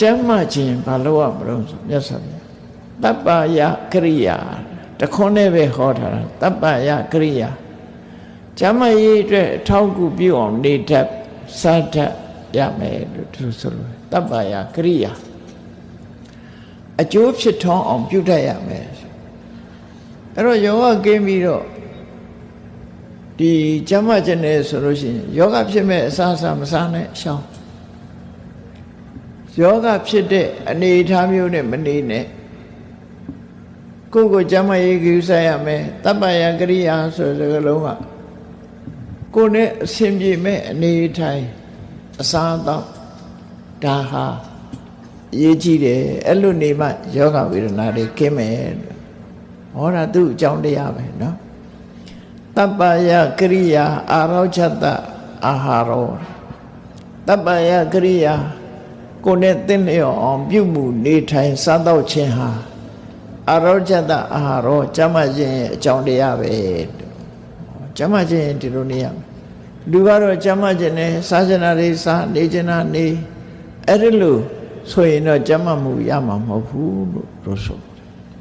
ကျမ်းမာခြင်းဘာလို့ရမလို့ဆိုမြတ်စွာဘုရားတပ္ပယကရိယာတခွန်းနဲ့ပဲဟောထားတာတပ္ပယကရိယာကျမ်းမာရေးအတွက်အထောက်အကူပြုအောင်နေတတ်စားတတ်ရမယ်လို့သူဆိုလို့တပ္ပယကရိယာအကျိုးဖြစ်ထွန်းအောင်ပြုတတ်ရမယ်အဲ့တော့ယောဂကင်းပြီးတော့ဒီကျမ်းမာခြင်းနဲ့ဆိုလို့ရှိရင်ယောဂဖြစ်မဲ့အစားအစာမစားနဲ့ရှောင်း ယောဂဖြစ်တဲ့အနေအထားမျိုးနဲ့မနေနဲ့ကိုယ့်ကိုယ်ကျမ်းမာရေးကြည့်ဆိုင်ရမယ်တပ္ပယကရိယာဆိုတဲ့စကားလုံးကကိုယ်နဲ့အဆင်ပြေမဲ့အနေအထိုင်အစားအသောက်ဒါဟာအရေးကြီးတယ်အဲ့လိုနေမှယောဂဝေဒနာတွေကင်းမယ်ဟောတာသူ့အကြောင်းတရားပဲเนาะတပ္ပယကရိယာအာရောချတအာဟာရောတပ္ပယကရိယာ ကိုယ်နဲ့သင်လျော်အောင်ပြုမှုနေထိုင်စားတော့ခြင်းဟာအရောဇတအာဟာရောကျမ်းမာခြင်းရဲ့အကြောင်းတရားပဲကျမ်းမာခြင်းရင်ဒီလိုနေရမယ်လူကတော့ကျမ်းမာခြင်းနဲ့စားကျင်တာတွေစားနေကျင်တာနေအဲ့ဒီလိုဆိုရင်တော့ကျမ်းမာမှုရမှာမဟုတ်ဘူးလို့တို့ဆို